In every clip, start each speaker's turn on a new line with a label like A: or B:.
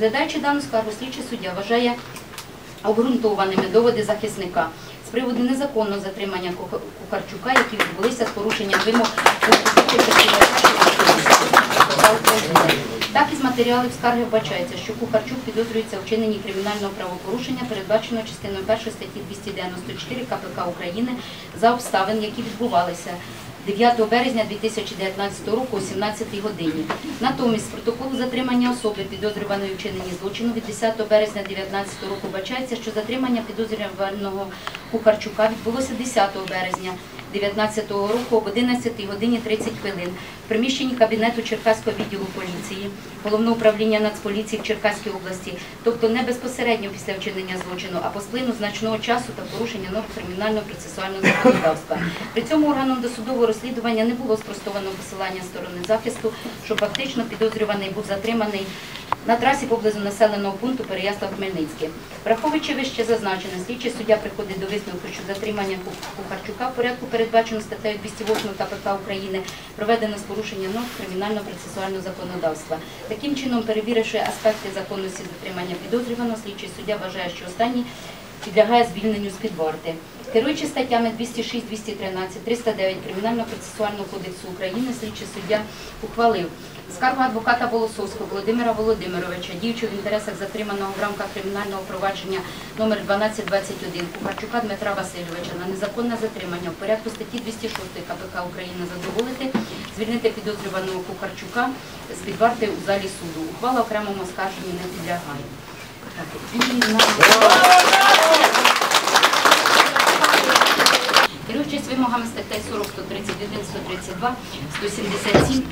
A: Розглядаючи дану скаргу, слідчий суддя вважає обґрунтованими доводи захисника з приводу незаконного затримання Кухарчука, які відбулися з порушенням вимог. Так із матеріалів скарги вбачається, що Кухарчук підозрюється у вчиненні кримінального правопорушення, передбаченого частиною 1 статті 294 КПК України за обставин, які відбувалися 9 березня 2019 року о 17 годині. Натомість протоколу затримання особи, підозрюваної вчинені злочину від 10 березня 2019 року вбачається, що затримання підозрюваного Кухарчука відбулося 10 березня 2019 року об 11 годині 30 хвилин в приміщенні кабінету Черкаського відділу поліції, Головного управління Нацполіції в Черкаській області, тобто не безпосередньо після вчинення злочину, а по сплину значного часу та порушення норм кримінального процесуального законодавства. При цьому органом досудового розслідування не було спростовано посилання сторони захисту, що фактично підозрюваний був затриманий на трасі поблизу населеного пункту Переяслав-Хмельницький. Враховуючи вище зазначене, слідчий суддя приходить до висновку, що затримання Кухарчука в порядку передбачено статтею 208 КПК України проведено з порушенням норм кримінального процесуального законодавства. Таким чином, перевіривши аспекти законності затримання підозрюваного, слідчий суддя вважає, що останній підлягає звільненню з-під варти. Керуючи статтями 206, 213, 309 Кримінально-процесуального кодексу України, слідчий суддя ухвалив скаргу адвоката Волосовського Володимира Володимировича, діючого в інтересах затриманого в рамках кримінального провадження номер 1221 Кухарчука Дмитра Васильовича на незаконне затримання в порядку статті 206 КПК України задоволити, звільнити підозрюваного Кухарчука з під у залі суду. Ухвала окремому оскарженню не підлягає. Так, і на- вимогами статей 40, 131, 132, 177,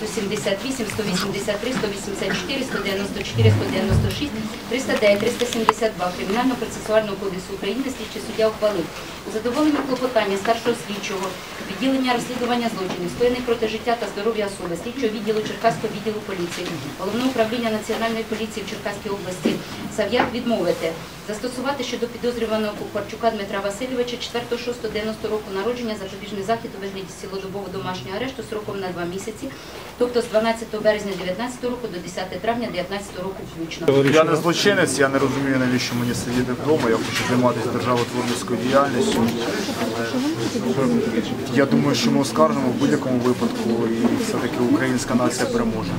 A: 178, 183, 184, 194, 196, 309, 372 Кримінально-процесуального кодексу України слідчий суддя ухвалив. У задоволенні клопотання старшого слідчого відділення розслідування злочинів, скоєних проти життя та здоров'я особи, слідчого відділу Черкаського відділу поліції, головного управління Національної поліції в Черкаській області Сав'як відмовити застосувати щодо підозрюваного Кухарчука Дмитра Васильовича 4-6-90 року народження запобіжний захід у вигляді цілодобового домашнього арешту сроком на два місяці, тобто з 12 березня 2019 року до 10 травня 2019 року включно.
B: Я не злочинець, я не розумію, навіщо мені сидіти вдома. Я хочу займатися державотворницькою діяльністю. Я думаю, що ми оскаржимо в будь-якому випадку, і все-таки українська нація переможе.